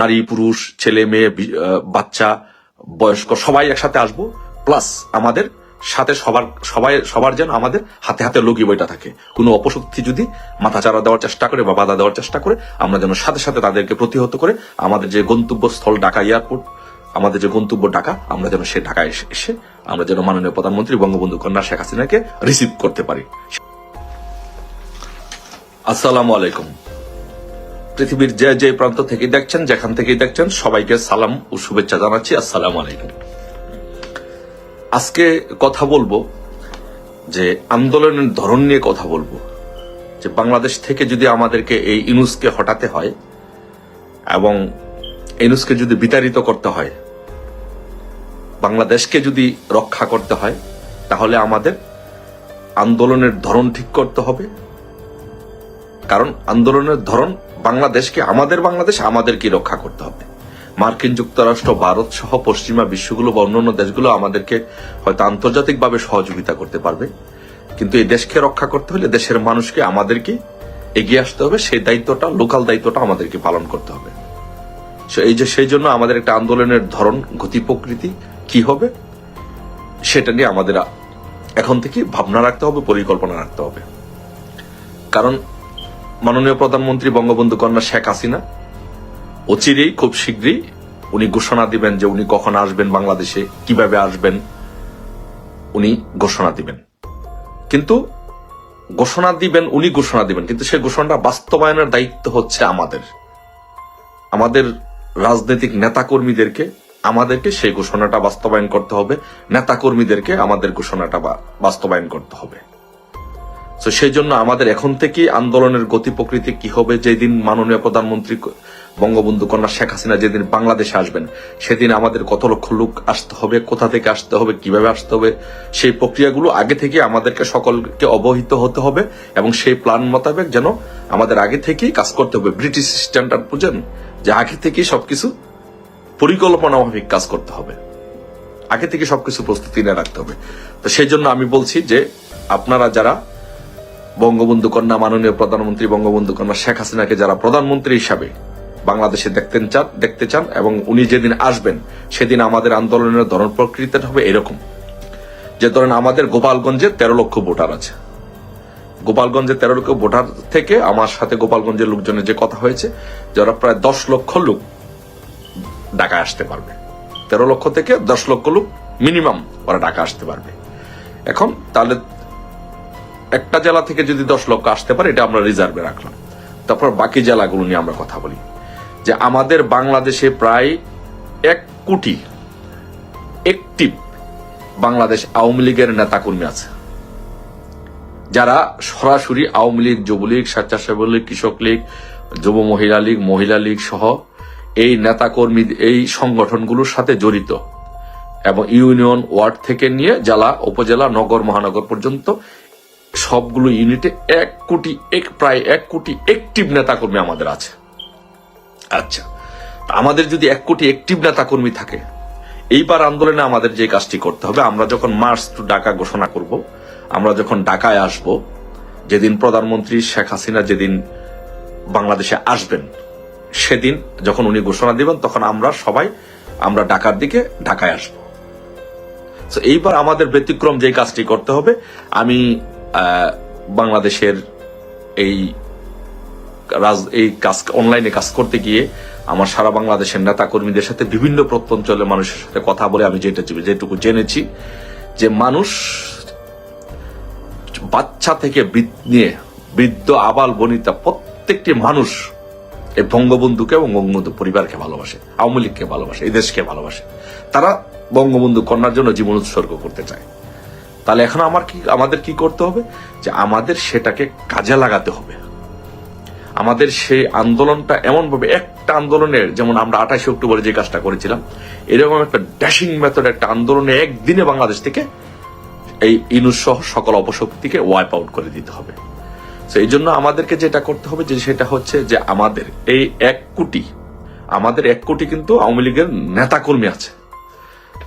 নারী, পুরুষ, ছেলে, মেয়ে বাচ্চা, বয়স্ক, সবাই একসাথে আসব। প্লাস আমাদের সাথে সবার, সবাই, সবার যেন আমাদের হাতে হাতে লগি বইটা থাকে। কোনো অপশক্তি যদি মাথাচাড়া দেওয়ার চেষ্টা করে বা বাধা দেওয়ার চেষ্টা করে, আমরা যেন সাথে সাথে তাদেরকে প্রতিহত করে আমাদের যে গন্তব্যস্থল ঢাকা এয়ারপোর্ট, আমাদের যে গন্তব্য ঢাকা, আমরা যেন সে ঢাকায় এসে এসে আমরা যেন মাননীয় প্রধানমন্ত্রী বঙ্গবন্ধু কন্যা শেখ হাসিনাকে রিসিভ করতে পারি। আসসালামু আলাইকুম। পৃথিবীর যে যে প্রান্ত থেকে দেখছেন, যেখান থেকেই দেখছেন, সবাইকে সালাম ও শুভেচ্ছা জানাচ্ছি। আসসালামু আলাইকুম। আজকে কথা বলব যে আন্দোলনের ধরন নিয়ে কথা বলব। যে বাংলাদেশ থেকে যদি আমাদেরকে এই ইনুসকে হটাতে হয় এবং ইনুসকে যদি বিতাড়িত করতে হয়, বাংলাদেশকে যদি রক্ষা করতে হয়, তাহলে আমাদের আন্দোলনের ধরন ঠিক করতে হবে। কারণ আন্দোলনের ধরন বাংলাদেশকে, আমাদের বাংলাদেশ আমাদেরকে রক্ষা করতে হবে। মার্কিন যুক্তরাষ্ট্র, ভারত সহ পশ্চিমা বিশ্বগুলো বা অন্যান্য দেশগুলো আমাদেরকে হয়তো আন্তর্জাতিকভাবে সহযোগিতা করতে পারবে। কিন্তু এই দেশকে রক্ষা করতে হলে দেশের মানুষকে আমাদেরকে এগিয়ে আসতে হবে। সেই দায়িত্বটা, লোকাল দায়িত্বটা আমাদেরকে পালন করতে হবে। এই যে, সেই জন্য আমাদের একটা আন্দোলনের ধরন, গতি প্রকৃতি কি হবে, সেটা নিয়ে আমাদের এখন থেকে ভাবনা রাখতে হবে, পরিকল্পনা রাখতে হবে। কারণ মাননীয় প্রধানমন্ত্রী বঙ্গবন্ধু কন্যা শেখ হাসিনা। অচিরেই খুব শীঘ্রই উনি ঘোষণা দিবেন যে উনি কখন আসবেন বাংলাদেশে, কীভাবে আসবেন। উনি ঘোষণা দিবেন। কিন্তু ঘোষণা দিবেন, উনি ঘোষণা দিবেন। কিন্তু সেই ঘোষণাটা বাস্তবায়নের দায়িত্ব হচ্ছে আমাদের। আমাদের রাজনৈতিক নেতাকর্মীদেরকে, আমাদেরকে সেই ঘোষণাটা বাস্তবায়ন করতে হবে। নেতাকর্মীদেরকে আমাদের ঘোষণাটা বাস্তবায়ন করতে হবে। তো সেই জন্য আমাদের এখন থেকেই আন্দোলনের গতি প্রকৃতি কি হবে? যেদিন মাননীয় প্রধানমন্ত্রী বঙ্গবন্ধু কন্যা শেখ হাসিনা যেদিন বাংলাদেশে আসবেন, সেদিন আমাদের কত লক্ষ লোক আসতে হবে, কোথা থেকে আসতে হবে, কীভাবে আসতে হবে, সেই প্রক্রিয়াগুলো আগে থেকে আমাদেরকে সকলকে অবহিত হতে হবে এবং সেই প্ল্যান মোতাবেক যেন আমাদের আগে থেকেই কাজ করতে হবে। ব্রিটিশ স্ট্যান্ডার্ড বুঝেন যে আগে থেকেই সবকিছু পরিকল্পনা কাজ করতে হবে। আগে থেকে সবকিছু প্রস্তুতি নিয়ে রাখতে হবে। তো সেই জন্য আমি বলছি যে আপনারা যারা বঙ্গবন্ধু কন্যা মাননীয় প্রধানমন্ত্রী বঙ্গবন্ধু কন্যা শেখ হাসিনাকে যারা প্রধানমন্ত্রী হিসাবে বাংলাদেশে দেখতেন চান, দেখতে চান এবং উনি যেদিন আসবেন, সেদিন আমাদের আন্দোলনের ধরন প্রকৃতিটা হবে এরকম। যে ধরেন আমাদের গোপালগঞ্জে তেরো লক্ষ ভোটার আছে। গোপালগঞ্জে তেরো লক্ষ ভোটার থেকে আমার সাথে গোপালগঞ্জের লোকজনের যে কথা হয়েছে যে ওরা প্রায় দশ লক্ষ লোক ঢাকায় আসতে পারবে। তেরো লক্ষ থেকে দশ লক্ষ লোক মিনিমাম ওরা ঢাকা আসতে পারবে। এখন তাহলে একটা জেলা থেকে যদি দশ লক্ষ আসতে পারে, এটা আমরা রিজার্ভে রাখলাম। তারপর বাকি জেলাগুলো নিয়ে আমরা কথা বলি। যে আমাদের বাংলাদেশে প্রায় এক কোটি একটিভ বাংলাদেশ আওয়ামী লীগের নেতাকর্মী আছে। যারা সরাসরি আওয়ামী লীগ যুবলীগ স্বেচ্ছাসেবক লীগ, কৃষক লীগ, যুব মহিলা লীগ মহিলা লীগ সহ এই নেতাকর্মী, এই সংগঠনগুলোর সাথে জড়িত এবং ইউনিয়ন ওয়ার্ড থেকে নিয়ে জেলা, উপজেলা, নগর, মহানগর পর্যন্ত সবগুলো ইউনিটে এক কোটি এক, প্রায় এক কোটি একটিভ নেতাকর্মী আমাদের আছে। আচ্ছা আমাদের যদি এক কোটি একটিভ নেতাকর্মী থাকে, এইবার আন্দোলনে আমাদের যে কাজটি করতে হবে, আমরা যখন মার্চ টু ডাকা ঘোষণা করব, আমরা যখন ঢাকায় আসব, যেদিন প্রধানমন্ত্রী শেখ হাসিনা যেদিন বাংলাদেশে আসবেন, সেদিন যখন উনি ঘোষণা দিবেন, তখন আমরা সবাই, আমরা ঢাকার দিকে ঢাকায় আসব। এইবার আমাদের ব্যতিক্রম যে কাজটি করতে হবে, আমি বাংলাদেশের এই রাজ, এই কাজ অনলাইনে কাজ করতে গিয়ে আমার সারা বাংলাদেশের নেতা কর্মীদের সাথে বিভিন্ন প্রত্যঞ্চলের মানুষের সাথে কথা বলে আমি যেটা যেটুকু জেনেছি, যে মানুষ বাচ্চা থেকে নিয়ে বৃদ্ধ আবাল বনিতা প্রত্যেকটি মানুষ এই বঙ্গবন্ধুকে এবং বঙ্গবন্ধু পরিবারকে ভালোবাসে, আওয়ামী লীগকে ভালোবাসে, এই দেশকে ভালোবাসে। তারা বঙ্গবন্ধু কন্যার জন্য জীবন উৎসর্গ করতে চায়। তাহলে এখন আমার কি আমাদের কি করতে হবে? যে আমাদের সেটাকে কাজে লাগাতে হবে। আমাদের সেই আন্দোলনটা এমন ভাবে একটা আন্দোলনের যেমন আমরা আঠাশে অক্টোবরে যে কাজটা করেছিলাম, এরকম একটা ড্যাশিং মেথড একটা আন্দোলনে একদিনে বাংলাদেশ থেকে এই ইনুস সকল অপশক্তিকে ওয়াইপ আউট করে দিতে হবে। তো এই জন্য আমাদেরকে যেটা করতে হবে যে সেটা হচ্ছে যে আমাদের এই এক কোটি আমাদের এক কোটি কিন্তু আওয়ামী লীগের নেতাকর্মী আছে।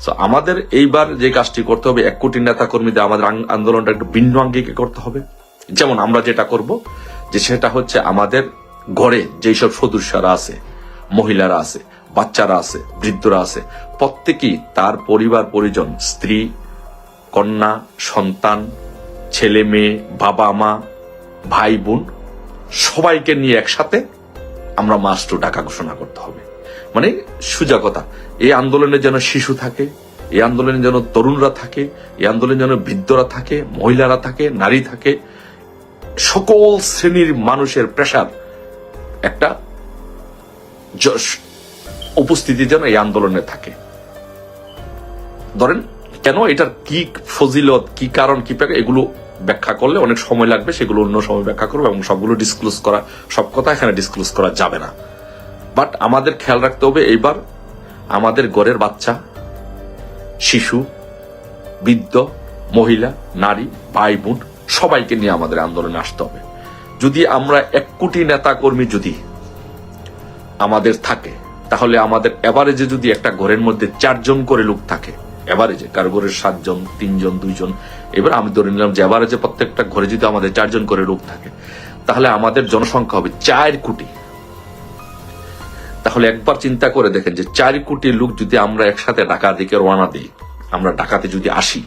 তো আমাদের এইবার যে কাজটি করতে হবে, এক কোটি নেতা কর্মীদের আমাদের আন্দোলনটা একটু ভিন্ন আঙ্গিকে করতে হবে। যেমন আমরা যেটা করব, যে সেটা হচ্ছে আমাদের ঘরে যেই সব সদস্যরা আছে, মহিলারা আছে, বাচ্চারা আছে, বৃদ্ধরা আছে, প্রত্যেকেই তার পরিবার, পরিজন, স্ত্রী, কন্যা, সন্তান, ছেলে মেয়ে, বাবা মা, ভাই বোন, সবাইকে নিয়ে একসাথে আমরা মাস টু টাকা ঘোষণা করতে হবে। মানে সুজা কথা এই আন্দোলনে যেন শিশু থাকে, এই আন্দোলনে যেন তরুণরা থাকে, এই আন্দোলনে যেন বৃদ্ধরা থাকে, মহিলারা থাকে, নারী থাকে, সকল শ্রেণির মানুষের প্রেশার একটা উপস্থিতি যেন এই আন্দোলনে থাকে। ধরেন, কেন এটার কি ফজিলত, কি কারণ, কি এগুলো ব্যাখ্যা করলে অনেক সময় লাগবে, সেগুলো অন্য সময় ব্যাখ্যা করব এবং সবগুলো ডিসক্লোজ করা সব কথা এখানে ডিসক্লোজ করা যাবে না। বাট আমাদের খেয়াল রাখতে হবে এইবার আমাদের ঘরের বাচ্চা, শিশু, বৃদ্ধ, মহিলা, নারী ভাই বোন সবাইকে নিয়ে আমাদের আন্দোলনে আসতে হবে। যদি আমরা এক কোটি নেতা কর্মী যদি আমাদের থাকে, তাহলে আমাদের এভারেজে যদি একটা ঘরের মধ্যে চারজন করে লোক থাকে এভারেজে কারও ঘরের সাতজন, তিনজন, দুইজন, এবার আমি ধরে নিলাম যে এভারেজে প্রত্যেকটা ঘরে যদি আমাদের চারজন করে লোক থাকে, তাহলে আমাদের জনসংখ্যা হবে চার কোটি। তাহলে একবার চিন্তা করে দেখেন যে চার কোটি লোক যদি আমরা একসাথে ঢাকা দিকে রওনা দিই, আমরা ঢাকাতে যদি আসি,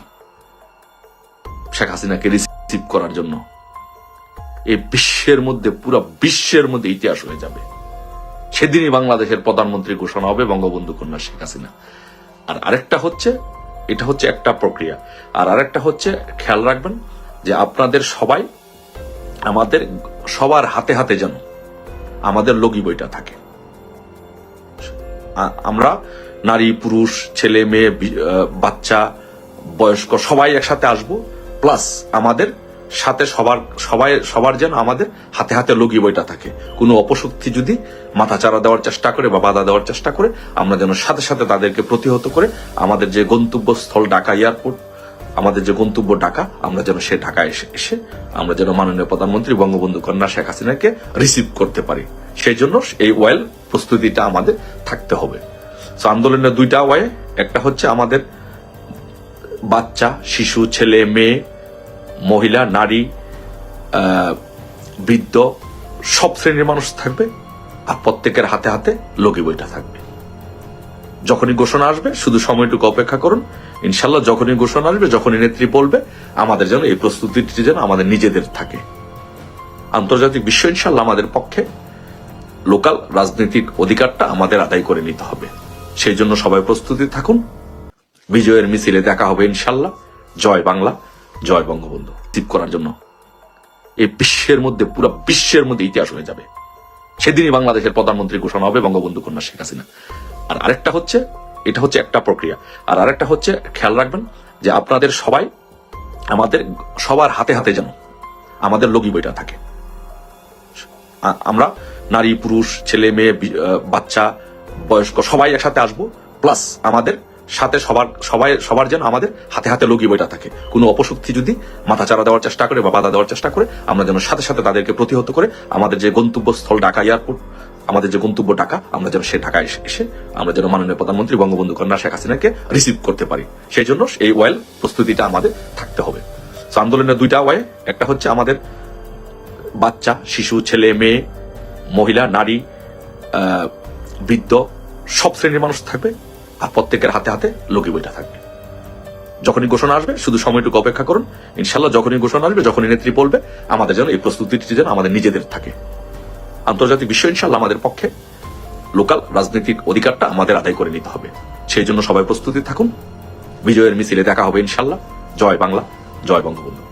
শেখ হাসিনাকে রিসিভ করার জন্য এই বিশ্বের মধ্যে, পুরো বিশ্বের মধ্যে ইতিহাস হয়ে যাবে। সেদিনই বাংলাদেশের প্রধানমন্ত্রী ঘোষণা হবে, বঙ্গবন্ধু কন্যা শেখ হাসিনা। আর আরেকটা হচ্ছে, এটা হচ্ছে একটা প্রক্রিয়া। আর আরেকটা হচ্ছে, খেয়াল রাখবেন যে আপনাদের সবাই, আমাদের সবার হাতে হাতে যেন আমাদের লগি বইটা থাকে। আমরা নারী, পুরুষ, ছেলে, মেয়ে বাচ্চা, বয়স্ক সবাই একসাথে আসব। প্লাস আমাদের সাথে সবার, সবাই, সবার যেন আমাদের হাতে হাতে লগি বইটা থাকে। কোনো অপশক্তি যদি মাথাচাড়া দেওয়ার চেষ্টা করে বা বাধা দেওয়ার চেষ্টা করে, আমরা যেন সাথে সাথে তাদেরকে প্রতিহত করে আমাদের যে গন্তব্যস্থল ঢাকা এয়ারপোর্ট আমাদের যে গন্তব্য ঢাকা আমরা যেন সে ঢাকায় এসে এসে আমরা যেন মাননীয় প্রধানমন্ত্রী বঙ্গবন্ধু কন্যা শেখ হাসিনাকে রিসিভ করতে পারি। সেই জন্য এই ওয়েল প্রস্তুতিটা আমাদের থাকতে হবে। So, আন্দোলনের দুইটা ওয়ে একটা হচ্ছে আমাদের বাচ্চা শিশু ছেলে মেয়ে মহিলা নারী বৃদ্ধ সব শ্রেণির মানুষ থাকবে আর প্রত্যেকের হাতে হাতে লগি বইটা থাকবে। যখনই ঘোষণা আসবে শুধু সময়টুকু অপেক্ষা করুন ইনশাল্লাহ যখনই ঘোষণা আসবে, যখনই নেত্রী বলবে, আমাদের যেন এই প্রস্তুতিটি যেন আমাদের নিজেদের থাকে। আন্তর্জাতিক বিশ্ব ইনশাল্লাহ আমাদের পক্ষে লোকাল রাজনৈতিক অধিকারটা আমাদের আদায় করে নিতে হবে। সেই জন্য সবাই প্রস্তুতি থাকুন। বিজয়ের মিছিলে দেখা হবে ইনশাল্লাহ। জয় বাংলা, জয় বঙ্গবন্ধু। টিপ করার জন্য এই বিশ্বের মধ্যে, পুরো বিশ্বের মধ্যে ইতিহাস হয়ে যাবে। সেদিনই বাংলাদেশের প্রধানমন্ত্রী ঘোষণা হবে বঙ্গবন্ধু কন্যা শেখ হাসিনা। আর আরেকটা হচ্ছে এটা হচ্ছে একটা প্রক্রিয়া। আর আরেকটা হচ্ছে খেয়াল রাখবেন যে আপনাদের সবাই আমাদের সবার হাতে হাতে যেন আমাদের লগি বইটা থাকে। আমরা নারী, পুরুষ, ছেলে, মেয়ে বাচ্চা, বয়স্ক সবাই একসাথে আসব, প্লাস আমাদের সাথে সবার, সবাই, সবার যেন আমাদের হাতে হাতে লগি বইটা থাকে। কোনো অপশক্তি যদি মাথাচাড়া দেওয়ার চেষ্টা করে বা বাধা দেওয়ার চেষ্টা করে, আমরা যেন সাথে সাথে তাদেরকে প্রতিহত করে আমাদের যে গন্তব্যস্থল ঢাকা এয়ারপোর্ট আমাদের যে গন্তব্য ঢাকা, আমরা যেন সে ঢাকায় এসে আমরা যেন মাননীয় প্রধানমন্ত্রী বঙ্গবন্ধু কন্যা শেখ হাসিনাকে রিসিভ করতে পারি। সেই জন্য এই ওয়েল প্রস্তুতিটা আমাদের থাকতে হবে। আন্দোলনের দুইটা ওয়ে, একটা হচ্ছে আমাদের বাচ্চা, শিশু, ছেলে, মেয়ে, মহিলা, নারী বৃদ্ধ, সব শ্রেণির মানুষ থাকবে আর প্রত্যেকের হাতে হাতে লগি বইটা থাকবে। যখনই ঘোষণা আসবে, শুধু সময়টুকু অপেক্ষা করুন। ইনশাল্লাহ যখনই ঘোষণা আসবে, যখনই নেত্রী বলবে, আমাদের যেন এই প্রস্তুতিটি যেন আমাদের নিজেদের থাকে। আন্তর্জাতিক বিশ্ব ইনশাল্লাহ আমাদের পক্ষে লোকাল রাজনৈতিক অধিকারটা আমাদের আদায় করে নিতে হবে। সেই জন্য সবাই প্রস্তুতি থাকুন। বিজয়ের মিছিলে দেখা হবে ইনশাল্লাহ জয় বাংলা, জয় বঙ্গবন্ধু।